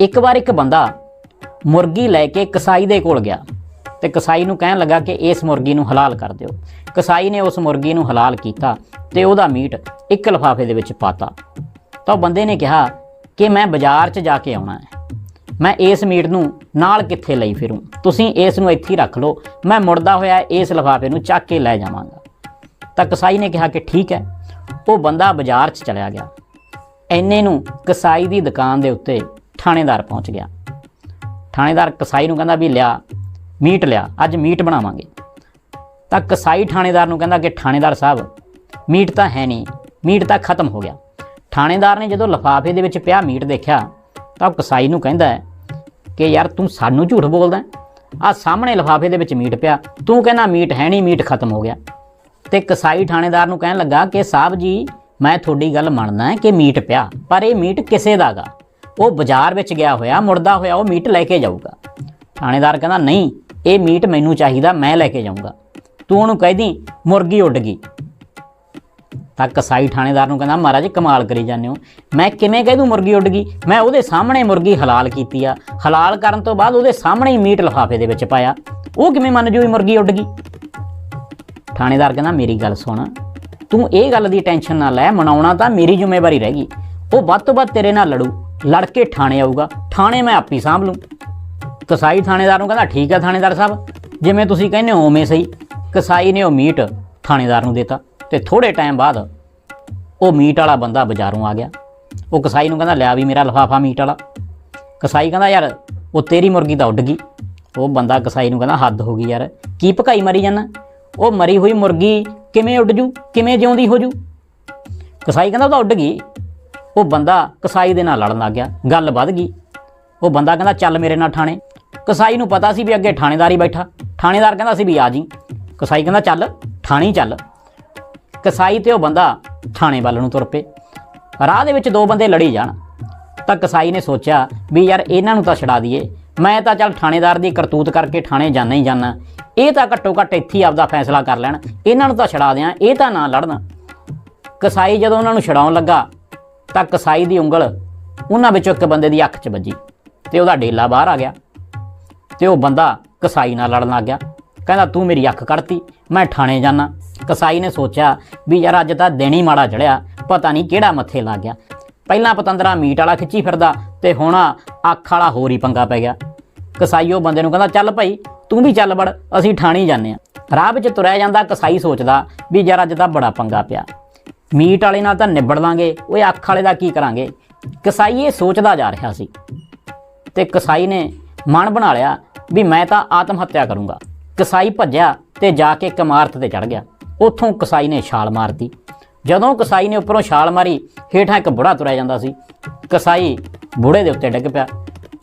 ਇੱਕ ਵਾਰ ਇੱਕ ਬੰਦਾ ਮੁਰਗੀ ਲੈ ਕੇ ਕਸਾਈ ਦੇ ਕੋਲ ਗਿਆ ਤੇ ਕਸਾਈ ਨੂੰ ਕਹਿਣ ਲੱਗਾ ਕਿ ਇਸ ਮੁਰਗੀ ਨੂੰ ਹਲਾਲ ਕਰ ਦਿਓ। ਕਸਾਈ ਨੇ ਉਸ ਮੁਰਗੀ ਨੂੰ ਹਲਾਲ ਕੀਤਾ ਤੇ ਉਹਦਾ ਮੀਟ ਇੱਕ ਲਿਫਾਫੇ ਦੇ ਵਿੱਚ ਪਾਤਾ। ਤਾਂ ਉਹ ਬੰਦੇ ਨੇ ਕਿਹਾ ਕਿ ਮੈਂ ਬਾਜ਼ਾਰ 'ਚ ਜਾ ਕੇ ਆਉਣਾ ਹੈ। ਮੈਂ ਇਸ ਮੀਟ ਨੂੰ ਨਾਲ ਕਿੱਥੇ ਲਈ ਫਿਰੂੰ? ਤੁਸੀਂ ਇਸ ਨੂੰ ਇੱਥੇ ਰੱਖ ਲਓ। ਮੈਂ ਮੁੜਦਾ ਹੋਇਆ ਇਸ ਲਿਫਾਫੇ ਨੂੰ ਚੱਕ ਕੇ ਲੈ ਜਾਵਾਂਗਾ। ਤਾਂ ਕਸਾਈ ਨੇ ਕਿਹਾ ਕਿ ਠੀਕ ਹੈ। ਉਹ ਬੰਦਾ ਬਾਜ਼ਾਰ 'ਚ ਚਲਿਆ ਗਿਆ। ਐਨੇ ਨੂੰ ਕਸਾਈ ਦੀ ਦੁਕਾਨ ਦੇ ਉੱਤੇ ਥਾਣੇਦਾਰ ਪਹੁੰਚ ਗਿਆ। ਥਾਣੇਦਾਰ ਕਸਾਈ ਨੂੰ ਕਹਿੰਦਾ ਵੀ ਲਿਆ, ਮੀਟ ਲਿਆ, ਅੱਜ ਮੀਟ ਬਣਾਵਾਂਗੇ। ਤਾਂ ਕਸਾਈ ਥਾਣੇਦਾਰ ਨੂੰ ਕਹਿੰਦਾ ਕਿ ਥਾਣੇਦਾਰ ਸਾਹਿਬ, ਮੀਟ ਤਾਂ ਹੈ ਨਹੀਂ, ਮੀਟ ਤਾਂ ਖਤਮ ਹੋ ਗਿਆ। ਥਾਣੇਦਾਰ ਨੇ ਜਦੋਂ ਲਫਾਫੇ ਦੇ ਵਿੱਚ ਪਿਆ ਮੀਟ ਦੇਖਿਆ, ਤਾਂ ਉਹ ਕਸਾਈ ਨੂੰ ਕਹਿੰਦਾ ਕਿ ਯਾਰ ਤੂੰ ਸਾਨੂੰ ਝੂਠ ਬੋਲਦਾ ਆ ਸਾਹਮਣੇ ਲਫਾਫੇ ਦੇ ਵਿੱਚ ਮੀਟ ਪਿਆ, ਤੂੰ ਕਹਿੰਦਾ ਮੀਟ ਹੈ ਨਹੀਂ, ਮੀਟ ਖਤਮ ਹੋ ਗਿਆ। ਤੇ ਕਸਾਈ ਥਾਣੇਦਾਰ ਨੂੰ ਕਹਿਣ ਲੱਗਾ ਕਿ ਸਾਹਿਬ ਜੀ, ਮੈਂ ਤੁਹਾਡੀ ਗੱਲ ਮੰਨਦਾ ਕਿ ਮੀਟ ਪਿਆ, ਪਰ ਇਹ ਮੀਟ ਕਿਸੇ ਦਾਗਾ ਉਹ ਬਾਜ਼ਾਰ ਵਿੱਚ ਗਿਆ ਹੋਇਆ, ਮੁੜਦਾ ਹੋਇਆ, ਉਹ ਮੀਟ ਲੈ ਕੇ ਜਾਊਗਾ। ਥਾਣੇਦਾਰ ਕਹਿੰਦਾ, ਨਹੀਂ, ਇਹ ਮੀਟ ਮੈਨੂੰ ਚਾਹੀਦਾ, ਮੈਂ ਲੈ ਕੇ ਜਾਊਂਗਾ। ਤੂੰ ਉਹਨੂੰ ਕਹਿਦੀ ਮੁਰਗੀ ਉੱਡ ਗਈ। ਤਾਂ ਕਸਾਈ ਥਾਣੇਦਾਰ ਨੂੰ ਕਹਿੰਦਾ, ਮਹਾਰਾਜ, ਕਮਾਲ ਕਰੀ ਜਾਂਦੇ ਹੋ। ਮੈਂ ਕਿਵੇਂ ਕਹਿ ਦੂੰ ਮੁਰਗੀ ਉੱਡ ਗਈ? ਮੈਂ ਉਹਦੇ ਸਾਹਮਣੇ ਮੁਰਗੀ ਹਲਾਲ ਕੀਤੀ ਆ। ਹਲਾਲ ਕਰਨ ਤੋਂ ਬਾਅਦ ਉਹਦੇ ਸਾਹਮਣੇ ਹੀ ਮੀਟ ਲਿਫਾਫੇ ਦੇ ਵਿੱਚ ਪਾਇਆ। ਉਹ ਕਿਵੇਂ ਮੰਨ ਜੂ ਮੁਰਗੀ ਉੱਡ ਗਈ? ਥਾਣੇਦਾਰ ਕਹਿੰਦਾ, ਮੇਰੀ ਗੱਲ ਸੁਣ। ਤੂੰ ਇਹ ਗੱਲ ਦੀ ਟੈਨਸ਼ਨ ਨਾ ਲੈ, ਮਨਾਉਣਾ ਤਾਂ ਮੇਰੀ ਜ਼ਿੰਮੇਵਾਰੀ ਰਹਿ ਗਈ। ਉਹ ਵੱਧ ਤੋਂ ਵੱਧ ਤੇਰੇ ਨਾਲ ਲੜੂ। ਲੜ ਕੇ ਥਾਣੇ ਆਊਗਾ। ਥਾਣੇ ਮੈਂ ਆਪੀ ਸਾਂਭ ਲੂੰ। ਕਸਾਈ ਥਾਣੇਦਾਰ ਨੂੰ ਕਹਿੰਦਾ, ਠੀਕ ਹੈ ਥਾਣੇਦਾਰ ਸਾਹਿਬ, ਜਿਵੇਂ ਤੁਸੀਂ ਕਹਿੰਦੇ ਹੋ ਉਵੇਂ ਸਹੀ। ਕਸਾਈ ਨੇ ਉਹ ਮੀਟ ਥਾਣੇਦਾਰ ਨੂੰ ਦਿੱਤਾ ਤੇ ਥੋੜੇ ਟਾਈਮ ਬਾਅਦ ਉਹ ਮੀਟ ਵਾਲਾ ਬੰਦਾ ਬਾਜ਼ਾਰੋਂ ਆ ਗਿਆ। ਉਹ ਕਸਾਈ ਨੂੰ ਕਹਿੰਦਾ, ਲਿਆ ਵੀ ਮੇਰਾ ਲਫਾਫਾ ਮੀਟ ਵਾਲਾ। ਕਸਾਈ ਕਹਿੰਦਾ, ਯਾਰ, ਉਹ ਤੇਰੀ ਮੁਰਗੀ ਤਾਂ ਉੱਡ ਗਈ। ਉਹ ਬੰਦਾ ਕਸਾਈ ਨੂੰ ਕਹਿੰਦਾ, ਹੱਦ ਹੋ ਗਈ ਯਾਰ। ਕੀ ਭਕਾਈ ਮਰੀ ਜਾਂਦਾ? ਉਹ ਮਰੀ ਹੋਈ ਮੁਰਗੀ ਕਿਵੇਂ ਉੱਡ ਜੂ? ਕਿਵੇਂ ਜਿਉਂਦੀ ਹੋ ਜੂ? ਕਸਾਈ ਕਹਿੰਦਾ, ਉਹ ਤਾਂ ਉੱਡ ਗਈ। ਉਹ ਬੰਦਾ ਕਸਾਈ ਦੇ ਨਾਲ ਲੜਨ ਲੱਗ ਗਿਆ, ਗੱਲ ਵੱਧ ਗਈ। ਉਹ ਬੰਦਾ ਕਹਿੰਦਾ, ਚੱਲ ਮੇਰੇ ਨਾਲ ਥਾਣੇ ਕਸਾਈ ਨੂੰ ਪਤਾ ਸੀ ਵੀ ਅੱਗੇ ਥਾਣੇਦਾਰ ਹੀ ਬੈਠਾ। ਥਾਣੇਦਾਰ ਕਹਿੰਦਾ ਸੀ ਵੀ ਆ ਜੀ। ਕਸਾਈ ਕਹਿੰਦਾ, ਚੱਲ ਥਾਣੇ ਚੱਲ। ਕਸਾਈ ਤੇ ਉਹ ਬੰਦਾ ਥਾਣੇ ਵੱਲ ਨੂੰ ਤੁਰ ਪਏ। ਰਾਹ ਦੇ ਵਿੱਚ ਦੋ ਬੰਦੇ ਲੜੀ ਜਾਣ। ਤਾਂ ਕਸਾਈ ਨੇ ਸੋਚਿਆ ਵੀ ਯਾਰ ਇਹਨਾਂ ਨੂੰ ਤਾਂ ਛਡਾ ਦਈਏ। ਮੈਂ ਤਾਂ ਚੱਲ ਥਾਣੇਦਾਰ ਦੀ ਕਰਤੂਤ ਕਰਕੇ ਥਾਣੇ ਜਾਣਾ ਹੀ ਜਾਣਾ ਇਹ ਤਾਂ ਘੱਟੋ ਘੱਟ ਇੱਥੇ ਹੀ ਆਪਦਾ ਫੈਸਲਾ ਕਰ ਲੈਣ। ਇਹਨਾਂ ਨੂੰ ਤਾਂ ਛਡਾ ਦਿਆਂ, ਇਹ ਤਾਂ ਨਾ ਲੜਨ। ਕਸਾਈ ਜਦੋਂ ਉਹਨਾਂ ਨੂੰ ਛਡਾਉਣ ਲੱਗਾ ਤਾਂ ਕਸਾਈ ਦੀ ਉਂਗਲ ਉਹਨਾਂ ਵਿੱਚੋਂ ਇੱਕ ਬੰਦੇ ਦੀ ਅੱਖ 'ਚ ਵੱਜੀ ਤੇ ਉਹਦਾ ਡੇਲਾ ਬਾਹਰ ਆ ਗਿਆ ਤੇ ਉਹ ਬੰਦਾ ਕਸਾਈ ਨਾਲ ਲੜਨ ਲੱਗ ਗਿਆ। ਕਹਿੰਦਾ, ਤੂੰ ਮੇਰੀ ਅੱਖ ਕੱਢਤੀ, ਮੈਂ ਥਾਣੇ ਜਾਣਾ ਕਸਾਈ ਨੇ ਸੋਚਿਆ ਵੀ ਯਾਰ ਅੱਜ ਤਾਂ ਦਿਨ ਹੀ ਮਾੜਾ ਚੜਿਆ, ਪਤਾ ਨਹੀਂ ਕਿਹੜਾ ਮੱਥੇ ਲੱਗ ਗਿਆ। ਪਹਿਲਾਂ ਪਤੰਦਰਾ ਮੀਟ ਵਾਲਾ ਖਿੱਚੀ ਫਿਰਦਾ ਤੇ ਹੁਣ ਅੱਖ ਵਾਲਾ ਹੋਰ ਹੀ ਪੰਗਾ ਪੈ ਗਿਆ। ਕਸਾਈ ਉਹ ਬੰਦੇ ਨੂੰ ਕਹਿੰਦਾ, ਚੱਲ ਭਾਈ, ਤੂੰ ਵੀ ਚੱਲ ਵੜ, ਅਸੀਂ ਥਾਣੇ ਜਾਂਦੇ ਆ ਰਾਹ ਵਿੱਚ ਤੁਰਿਆ ਜਾਂਦਾ, ਕਸਾਈ ਸੋਚਦਾ ਵੀ ਯਾਰ ਅੱਜ ਤਾਂ ਬੜਾ ਪੰਗਾ ਪਿਆ। ਮੀਟ ਵਾਲੇ ਨਾਲ ਤਾਂ ਨਿਬੜ ਲਾਂਗੇ, ਓਏ ਅੱਖ ਵਾਲੇ ਦਾ ਕੀ ਕਰਾਂਗੇ? ਕਸਾਈ ਇਹ ਸੋਚਦਾ ਜਾ ਰਿਹਾ ਸੀ ਤੇ ਕਸਾਈ ਨੇ ਮਨ ਬਣਾ ਲਿਆ ਵੀ ਮੈਂ ਤਾਂ ਆਤਮ ਹੱਤਿਆ ਕਰੂੰਗਾ। ਕਸਾਈ ਭੱਜਿਆ ਤੇ ਜਾ ਕੇ ਇੱਕ ਇਮਾਰਤ ਤੇ ਚੜ ਗਿਆ। ਉੱਥੋਂ ਕਸਾਈ ਨੇ ਛਾਲ ਮਾਰਤੀ। ਜਦੋਂ ਕਸਾਈ ਨੇ ਉੱਪਰੋਂ ਛਾਲ ਮਾਰੀ, ਹੇਠਾਂ ਇੱਕ ਬੁੜਾ ਤੁਰਿਆ ਜਾਂਦਾ ਸੀ। ਕਸਾਈ ਬੁੜੇ ਦੇ ਉੱਤੇ ਡਿੱਗ ਪਿਆ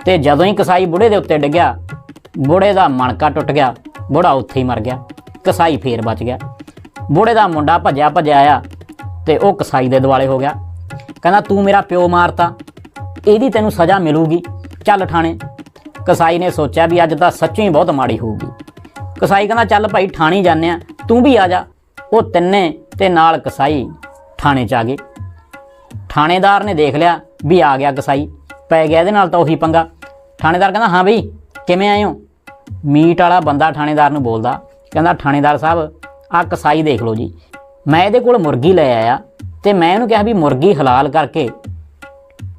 ਤੇ ਜਦੋਂ ਹੀ ਕਸਾਈ ਬੁੜੇ ਦੇ ਉੱਤੇ ਡਿੱਗਿਆ, ਬੁੜੇ ਦਾ ਮਣਕਾ ਟੁੱਟ ਗਿਆ, ਬੁੜਾ ਉੱਥੇ ਹੀ ਮਰ ਗਿਆ। ਕਸਾਈ ਫੇਰ ਬਚ ਗਿਆ। ਬੁੜੇ ਦਾ ਮੁੰਡਾ ਭੱਜਿਆ ਭੱਜਿਆ ਆਇਆ। ਤੇ ਉਹ ਕਸਾਈ ਦੇ ਦੁਆਲੇ ਹੋ ਗਿਆ। ਕਹਿੰਦਾ, ਤੂੰ ਮੇਰਾ ਪਿਓ ਮਾਰਤਾ। ਇਹਦੀ ਤੈਨੂੰ ਸਜ਼ਾ ਮਿਲੂਗੀ। ਚੱਲ ਥਾਣੇ ਕਸਾਈ ਨੇ ਸੋਚਿਆ ਵੀ ਅੱਜ ਤਾਂ ਸੱਚੀ ਬਹੁਤ ਮਾੜੀ ਹੋਊਗੀ। ਕਸਾਈ ਕਹਿੰਦਾ, ਚੱਲ ਭਾਈ ਥਾਣੇ ਜਾਂਦੇ ਆ। ਤੂੰ ਵੀ ਆ ਜਾ। ਉਹ ਤਿੰਨੇ ਤੇ ਨਾਲ ਕਸਾਈ ਥਾਣੇ ਚ ਆ ਗਏ। ਥਾਣੇਦਾਰ ਨੇ ਦੇਖ ਲਿਆ ਵੀ ਆ ਗਿਆ ਕਸਾਈ। ਪੈ ਗਿਆ ਇਹਦੇ ਨਾਲ ਤਾਂ ਉਹੀ ਪੰਗਾ। ਥਾਣੇਦਾਰ ਕਹਿੰਦਾ, ਹਾਂ ਬਈ, ਕਿਵੇਂ ਆਏ ਹੋ? ਮੀਟ ਵਾਲਾ ਬੰਦਾ ਥਾਣੇਦਾਰ ਨੂੰ ਬੋਲਦਾ। ਕਹਿੰਦਾ ਥਾਣੇਦਾਰ ਸਾਹਿਬ, ਆਹ ਕਸਾਈ ਦੇਖ ਲਓ ਜੀ। ਮੈਂ ਇਹਦੇ ਕੋਲ ਮੁਰਗੀ ਲੈ ਆਇਆ ਤੇ ਮੈਂ ਇਹਨੂੰ ਕਿਹਾ ਵੀ ਮੁਰਗੀ ਹਲਾਲ ਕਰਕੇ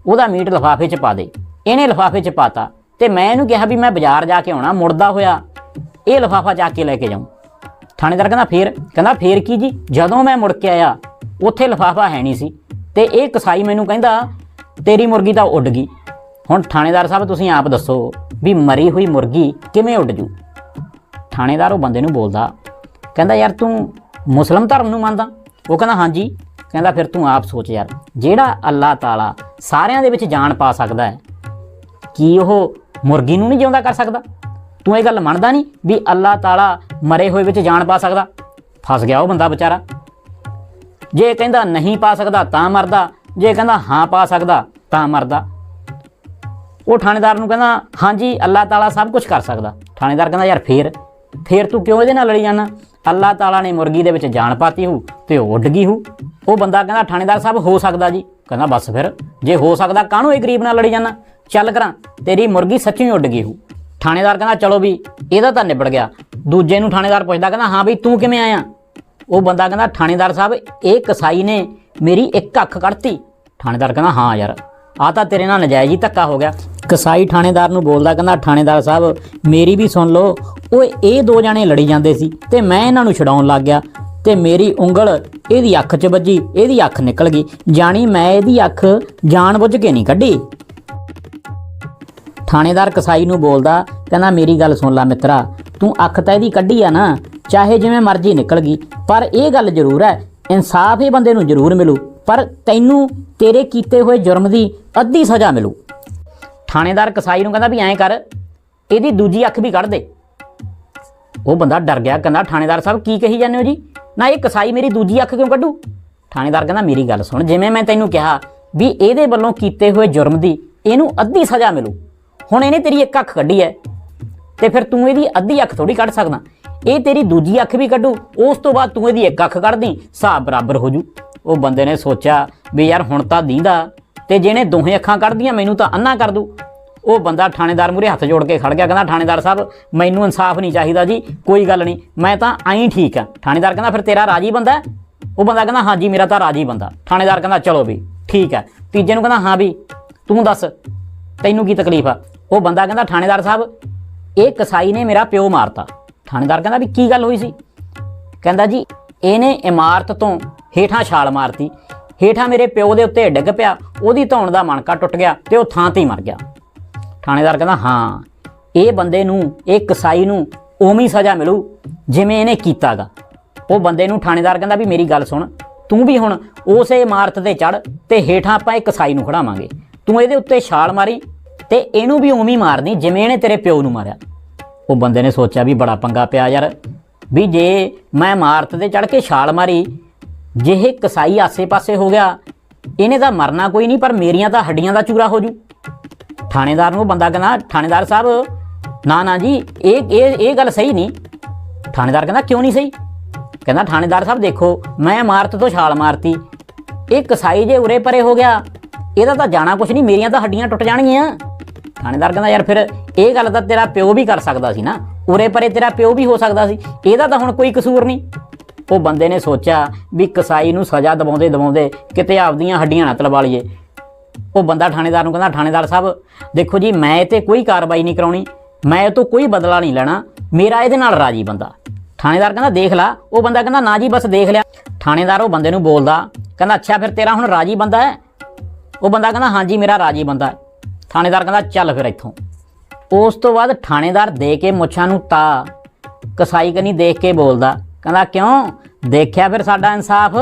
ਉਹਦਾ ਮੀਟ ਲਿਫਾਫੇ 'ਚ ਪਾ ਦੇ। ਇਹਨੇ ਲਿਫਾਫੇ 'ਚ ਪਾਤਾ ਤੇ ਮੈਂ ਇਹਨੂੰ ਕਿਹਾ ਵੀ ਮੈਂ ਬਾਜ਼ਾਰ ਜਾ ਕੇ ਆਉਣਾ, ਮੁੜਦਾ ਹੋਇਆ ਇਹ ਲਿਫਾਫਾ ਜਾ ਕੇ ਲੈ ਕੇ ਜਾਉਂ ਥਾਣੇਦਾਰ ਕਹਿੰਦਾ, ਫੇਰ? ਕਹਿੰਦਾ, ਫੇਰ ਕੀ ਜੀ? ਜਦੋਂ ਮੈਂ ਮੁੜ ਕੇ ਆਇਆ, ਉੱਥੇ ਲਿਫਾਫਾ ਹੈ ਨਹੀਂ ਸੀ ਤੇ ਇਹ ਕਸਾਈ ਮੈਨੂੰ ਕਹਿੰਦਾ, ਤੇਰੀ ਮੁਰਗੀ ਤਾਂ ਉੱਡ ਗਈ। ਹੁਣ ਥਾਣੇਦਾਰ ਸਾਹਿਬ, ਤੁਸੀਂ ਆਪ ਦੱਸੋ ਵੀ ਮਰੀ ਹੋਈ ਮੁਰਗੀ ਕਿਵੇਂ ਉੱਡ ਜੂ? ਥਾਣੇਦਾਰ ਉਹ ਬੰਦੇ ਨੂੰ ਬੋਲਦਾ, ਕਹਿੰਦਾ, ਯਾਰ ਤੂੰ ਮੁਸਲਮ ਧਰਮ ਨੂੰ ਮੰਨਦਾ। ਉਹ ਕਹਿੰਦਾ, ਹਾਂਜੀ। ਕਹਿੰਦਾ, ਫਿਰ ਤੂੰ ਆਪ ਸੋਚ ਯਾਰ, ਜਿਹੜਾ ਅੱਲਾਹ ਤਾਲਾ ਸਾਰਿਆਂ ਦੇ ਵਿੱਚ ਜਾਨ ਪਾ ਸਕਦਾ ਹੈ, ਕੀ ਉਹ ਮੁਰਗੀ ਨੂੰ ਨਹੀਂ ਜਿਉਂਦਾ ਕਰ ਸਕਦਾ? ਤੂੰ ਇਹ ਗੱਲ ਮੰਨਦਾ ਨਹੀਂ ਵੀ ਅੱਲਾਹ ਤਾਲਾ ਮਰੇ ਹੋਏ ਵਿੱਚ ਜਾਨ ਪਾ ਸਕਦਾ? ਫਸ ਗਿਆ ਉਹ ਬੰਦਾ ਵਿਚਾਰਾ। ਜੇ ਕਹਿੰਦਾ ਨਹੀਂ ਪਾ ਸਕਦਾ, ਤਾਂ ਮਰਦਾ। ਜੇ ਕਹਿੰਦਾ ਹਾਂ ਪਾ ਸਕਦਾ, ਤਾਂ ਮਰਦਾ। ਉਹ ਥਾਣੇਦਾਰ ਨੂੰ ਕਹਿੰਦਾ, ਹਾਂਜੀ, ਅੱਲਾਹ ਤਾਲਾ ਸਭ ਕੁਝ ਕਰ ਸਕਦਾ। ਥਾਣੇਦਾਰ ਕਹਿੰਦਾ, ਯਾਰ, ਫੇਰ ਫੇਰ ਤੂੰ ਕਿਉਂ ਇਹਦੇ ਨਾਲ ਲੜੀ ਜਾਣਾ ਅੱਲਾਹ ਤਾਲਾ ਨੇ ਮੁਰਗੀ ਦੇ ਵਿੱਚ ਜਾਨ ਪਾਤੀ ਹੂ ਤੇ ਉਹ ਉੱਡ ਗਈ ਹੂ ਉਹ ਬੰਦਾ ਕਹਿੰਦਾ ਥਾਣੇਦਾਰ ਸਾਹਿਬ, ਹੋ ਸਕਦਾ ਜੀ। ਕਹਿੰਦਾ, ਬਸ ਫਿਰ, ਜੇ ਹੋ ਸਕਦਾ ਕਾਹਨੂੰ ਇਹ ਗਰੀਬ ਨਾਲ ਲੜੀ ਜਾਣਾ ਚੱਲ ਕਰਾਂ, ਤੇਰੀ ਮੁਰਗੀ ਸੱਚੀ ਉੱਡ ਗਈ ਹੂ ਥਾਣੇਦਾਰ ਕਹਿੰਦਾ, ਚਲੋ ਵੀ, ਇਹਦਾ ਤਾਂ ਨਿਬੜ ਗਿਆ। ਦੂਜੇ ਨੂੰ ਥਾਣੇਦਾਰ ਪੁੱਛਦਾ, ਕਹਿੰਦਾ, ਹਾਂ ਬਈ, ਤੂੰ ਕਿਵੇਂ ਆਇਆ? ਉਹ ਬੰਦਾ ਕਹਿੰਦਾ ਥਾਣੇਦਾਰ ਸਾਹਿਬ, ਇਹ ਕਸਾਈ ਨੇ ਮੇਰੀ ਇੱਕ ਅੱਖ ਕੱਢਤੀ। ਥਾਣੇਦਾਰ ਕਹਿੰਦਾ, ਹਾਂ ਯਾਰ ਆ ਤਾਂ ਤੇਰੇ ਨਾਲ ਨਜਾਇਜ਼ ਹੀ ਧੱਕਾ ਹੋ ਗਿਆ। ਕਸਾਈ ਥਾਣੇਦਾਰ ਨੂੰ ਬੋਲਦਾ ਕਹਿੰਦਾ, ਥਾਣੇਦਾਰ ਸਾਹਿਬ, ਮੇਰੀ ਵੀ ਸੁਣ ਲਓ, ਉਹ ਇਹ ਦੋ ਜਾਣੇ ਲੜੀ ਜਾਂਦੇ ਸੀ ਤੇ ਮੈਂ ਇਹਨਾਂ ਨੂੰ ਛਡਾਉਣ ਲੱਗ ਗਿਆ ਤੇ ਮੇਰੀ ਉਂਗਲ ਇਹਦੀ ਅੱਖ 'ਚ ਵੱਜੀ, ਇਹਦੀ ਅੱਖ ਨਿਕਲ ਗਈ, ਜਾਣੀ ਮੈਂ ਇਹਦੀ ਅੱਖ ਜਾਣਬੁੱਝ ਕੇ ਨਹੀਂ ਕੱਢੀ। ਥਾਣੇਦਾਰ ਕਸਾਈ ਨੂੰ ਬੋਲਦਾ, ਕਹਿੰਦਾ, ਮੇਰੀ ਗੱਲ ਸੁਣ ਲੈ ਮਿੱਤਰਾ, ਤੂੰ ਅੱਖ ਤਾਂ ਇਹਦੀ ਕੱਢੀ ਆ ਨਾ, ਚਾਹੇ ਜਿਵੇਂ ਮਰਜ਼ੀ ਨਿਕਲ ਗਈ, ਪਰ ਇਹ ਗੱਲ ਜ਼ਰੂਰ ਹੈ, ਇਨਸਾਫ ਇਹ ਬੰਦੇ ਨੂੰ ਜ਼ਰੂਰ ਮਿਲੂ, ਪਰ ਤੈਨੂੰ ਤੇਰੇ ਕੀਤੇ ਹੋਏ ਜੁਰਮ ਦੀ ਅੱਧੀ ਸਜ਼ਾ ਮਿਲੂ। ਥਾਣੇਦਾਰ ਕਸਾਈ ਨੂੰ ਕਹਿੰਦਾ ਵੀ ਐਂ ਕਰ, ਇਹਦੀ ਦੂਜੀ ਅੱਖ ਵੀ ਕੱਢ ਦੇ। ਉਹ ਬੰਦਾ ਡਰ ਗਿਆ, ਕਹਿੰਦਾ, ਥਾਣੇਦਾਰ ਸਾਹਿਬ, ਕੀ ਕਹੀ ਜਾਂਦੇ ਹੋ ਜੀ? ਨਾ, ਇਹ ਕਸਾਈ ਮੇਰੀ ਦੂਜੀ ਅੱਖ ਕਿਉਂ ਕੱਢੂ? ਥਾਣੇਦਾਰ ਕਹਿੰਦਾ, ਮੇਰੀ ਗੱਲ ਸੁਣ, ਜਿਵੇਂ ਮੈਂ ਤੈਨੂੰ ਕਿਹਾ ਵੀ ਇਹਦੇ ਵੱਲੋਂ ਕੀਤੇ ਹੋਏ ਜੁਰਮ ਦੀ ਇਹਨੂੰ ਅੱਧੀ ਸਜ਼ਾ ਮਿਲੂ। ਹੁਣ ਇਹਨੇ ਤੇਰੀ ਇੱਕ ਅੱਖ ਕੱਢੀ ਹੈ ਤੇ ਫਿਰ ਤੂੰ ਇਹਦੀ ਅੱਧੀ ਅੱਖ ਥੋੜੀ ਕੱਢ ਸਕਦਾ। ਇਹ ਤੇਰੀ ਦੂਜੀ ਅੱਖ ਵੀ ਕੱਢੂ, ਉਸ ਤੋਂ ਬਾਅਦ ਤੂੰ ਇਹਦੀ ਇੱਕ ਅੱਖ ਕੱਢਦੀ, ਹਿਸਾਬ ਬਰਾਬਰ ਹੋ ਜੂ। ਉਹ ਬੰਦੇ ਨੇ ਸੋਚਿਆ ਵੀ ਯਾਰ ਹੁਣ ਤਾਂ ਦੀਂਦਾ। ਤੇ ਜਿਹਨੇ ਦੋਹੇ ਅੱਖਾਂ ਕੱਢਦੀਆਂ, ਮੈਨੂੰ ਤਾਂ ਅੰਨਾ ਕਰ ਦੂ। ਉਹ ਬੰਦਾ ਥਾਣੇਦਾਰ ਮੂਰੇ ਹੱਥ ਜੋੜ ਕੇ ਖੜ ਗਿਆ, ਕਹਿੰਦਾ, ਥਾਣੇਦਾਰ ਸਾਹਿਬ, ਮੈਨੂੰ ਇਨਸਾਫ ਨਹੀਂ ਚਾਹੀਦਾ ਜੀ, ਕੋਈ ਗੱਲ ਨਹੀਂ। ਮੈਂ ਤਾਂ ਆਈ ਠੀਕ ਆ ਥਾਣੇਦਾਰ ਕਹਿੰਦਾ, ਫਿਰ ਤੇਰਾ ਰਾਜੀ ਬੰਦਾ ਉਹ ਬੰਦਾ ਕਹਿੰਦਾ ਹਾਂਜੀ ਮੇਰਾ ਤਾਂ ਰਾਜੀ ਬੰਦਾ। ਥਾਣੇਦਾਰ ਕਹਿੰਦਾ, ਚਲੋ ਵੀ, ਠੀਕ ਹੈ। ਤੀਜੇ ਨੂੰ ਕਹਿੰਦਾ, ਹਾਂ ਵੀ, ਤੂੰ ਦੱਸ, ਤੈਨੂੰ ਕੀ ਤਕਲੀਫ ਆ? ਉਹ ਬੰਦਾ ਕਹਿੰਦਾ, ਥਾਣੇਦਾਰ ਸਾਹਿਬ, ਇਹ ਕਸਾਈ ਨੇ ਮੇਰਾ ਪਿਓ ਮਾਰਤਾ। ਥਾਣੇਦਾਰ ਕਹਿੰਦਾ, ਵੀ ਕੀ ਗੱਲ ਹੋਈ ਸੀ? ਕਹਿੰਦਾ, ਜੀ, ਇਹਨੇ ਇਮਾਰਤ ਤੋਂ ਹੇਠਾਂ ਛਾਲ ਮਾਰਤੀ। ਹੇਠਾਂ ਮੇਰੇ ਪਿਓ ਦੇ ਉੱਤੇ ਡਿੱਗ ਪਿਆ, ਉਹਦੀ ਧੌਣ ਦਾ ਮਣਕਾ ਟੁੱਟ ਗਿਆ ਤੇ ਉਹ ਥਾਂ ਤੇ ਹੀ ਮਰ ਗਿਆ। ਥਾਣੇਦਾਰ ਕਹਿੰਦਾ, ਹਾਂ, ਇਹ ਬੰਦੇ ਨੂੰ, ਇਹ ਕਸਾਈ ਨੂੰ ਉਵੇਂ ਸਜ਼ਾ ਮਿਲੂ ਜਿਵੇਂ ਇਹਨੇ ਕੀਤਾਗਾ। ਉਹ ਬੰਦੇ ਨੂੰ ਥਾਣੇਦਾਰ ਕਹਿੰਦਾ ਵੀ, ਮੇਰੀ ਗੱਲ ਸੁਣ, ਤੂੰ ਵੀ ਹੁਣ ਉਸੇ ਇਮਾਰਤ ਤੇ ਚੜ ਤੇ ਹੇਠਾਂ ਆਪਾਂ ਇਹ ਕਸਾਈ ਨੂੰ ਖੜਾਵਾਂਗੇ। ਤੂੰ ਇਹਦੇ ਉੱਤੇ ਛਾਲ ਮਾਰੀ ਤੇ ਇਹਨੂੰ ਵੀ ਉਵੇਂ ਮਾਰਨੀ ਜਿਵੇਂ ਇਹਨੇ ਤੇਰੇ ਪਿਓ ਨੂੰ ਮਾਰਿਆ। ਉਹ ਬੰਦੇ ਨੇ ਸੋਚਿਆ ਵੀ ਬੜਾ ਪੰਗਾ ਪਿਆ ਯਾਰ, ਵੀ ਜੇ ਮੈਂ ਇਮਾਰਤ ਤੇ ਚੜ ਕੇ ਛਾਲ ਮਾਰੀ ਜੇ ਇਹ ਕਸਾਈ ਆਸੇ-ਪਾਸੇ ਹੋ ਗਿਆ, ਇਹਨੇ ਤਾਂ ਮਰਨਾ ਕੋਈ ਨਹੀਂ, ਪਰ ਮੇਰੀਆਂ ਤਾਂ ਹੱਡੀਆਂ ਦਾ ਚੂਰਾ ਹੋ ਜੂ। ਥਾਣੇਦਾਰ ਨੂੰ ਬੰਦਾ ਕਹਿੰਦਾ, ਥਾਣੇਦਾਰ ਸਾਹਿਬ, ਨਾ ਨਾ ਜੀ, ਇਹ ਇਹ ਇਹ ਗੱਲ ਸਹੀ ਨਹੀਂ। ਥਾਣੇਦਾਰ ਕਹਿੰਦਾ, ਕਿਉਂ ਨਹੀਂ ਸਹੀ? ਕਹਿੰਦਾ, ਥਾਣੇਦਾਰ ਸਾਹਿਬ, ਦੇਖੋ, ਮੈਂ ਇਮਾਰਤ ਤੋਂ ਛਾਲ ਮਾਰਤੀ। ਇਹ ਕਸਾਈ ਜੇ ਉਰੇ ਪਰੇ ਹੋ ਗਿਆ, ਇਹਦਾ ਤਾਂ ਜਾਣਾ ਕੁਛ ਨਹੀਂ, ਮੇਰੀਆਂ ਤਾਂ ਹੱਡੀਆਂ ਟੁੱਟ ਜਾਣਗੀਆਂ। ਥਾਣੇਦਾਰ ਕਹਿੰਦਾ, ਯਾਰ ਫਿਰ ਇਹ ਗੱਲ ਤਾਂ ਤੇਰਾ ਪਿਓ ਵੀ ਕਰ ਸਕਦਾ ਸੀ ਨਾ। ਉਰੇ ਪਰੇ ਤੇਰਾ ਪਿਓ ਵੀ ਹੋ ਸਕਦਾ ਸੀ। ਇਹਦਾ ਤਾਂ ਹੁਣ ਕੋਈ ਕਸੂਰ ਨਹੀਂ। ਉਹ ਬੰਦੇ ਨੇ ਸੋਚਿਆ ਵੀ ਕਸਾਈ ਨੂੰ ਸਜ਼ਾ ਦਵਾਉਂਦੇ ਦਵਾਉਂਦੇ ਕਿਤੇ ਆਪਦੀਆਂ ਹੱਡੀਆਂ ਨਾ ਤਲਵਾ ਲਈਏ ਉਹ ਬੰਦਾ ਥਾਣੇਦਾਰ ਨੂੰ ਕਹਿੰਦਾ, ਥਾਣੇਦਾਰ ਸਾਹਿਬ, ਦੇਖੋ ਜੀ, ਮੈਂ ਇਹ ਤੇ ਕੋਈ ਕਾਰਵਾਈ ਨਹੀਂ ਕਰਾਉਣੀ, ਮੈਂ ਇਹ ਤੋਂ ਕੋਈ ਬਦਲਾ ਨਹੀਂ ਲੈਣਾ, ਮੇਰਾ ਇਹਦੇ ਨਾਲ ਰਾਜੀ ਬੰਦਾ। ਥਾਣੇਦਾਰ ਕਹਿੰਦਾ, ਦੇਖ ਲਾ। ਉਹ ਬੰਦਾ ਕਹਿੰਦਾ, ਨਾ ਜੀ, ਬਸ ਦੇਖ ਲਿਆ। ਥਾਣੇਦਾਰ ਉਹ ਬੰਦੇ ਨੂੰ ਬੋਲਦਾ, ਕਹਿੰਦਾ, ਅੱਛਾ, ਫਿਰ ਤੇਰਾ ਹੁਣ ਰਾਜੀ ਬੰਦਾ ਹੈ? ਉਹ ਬੰਦਾ ਕਹਿੰਦਾ ਹਾਂਜੀ ਮੇਰਾ ਰਾਜੀ ਬੰਦਾ ਹੈ। ਥਾਣੇਦਾਰ ਕਹਿੰਦਾ, ਚੱਲ ਫਿਰ ਇੱਥੋਂ। ਉਸ ਤੋਂ ਬਾਅਦ ਥਾਣੇਦਾਰ ਦੇ ਕੇ ਮੁੱਛਾਂ ਨੂੰ ਤਾ, ਕਸਾਈ ਕਨੀ ਦੇਖ ਕੇ ਬੋਲਦਾ ਕਹਿੰਦਾ ਕਿਉਂ? ਦੇਖਿਆ ਫਿਰ ਸਾਡਾ ਇਨਸਾਫ।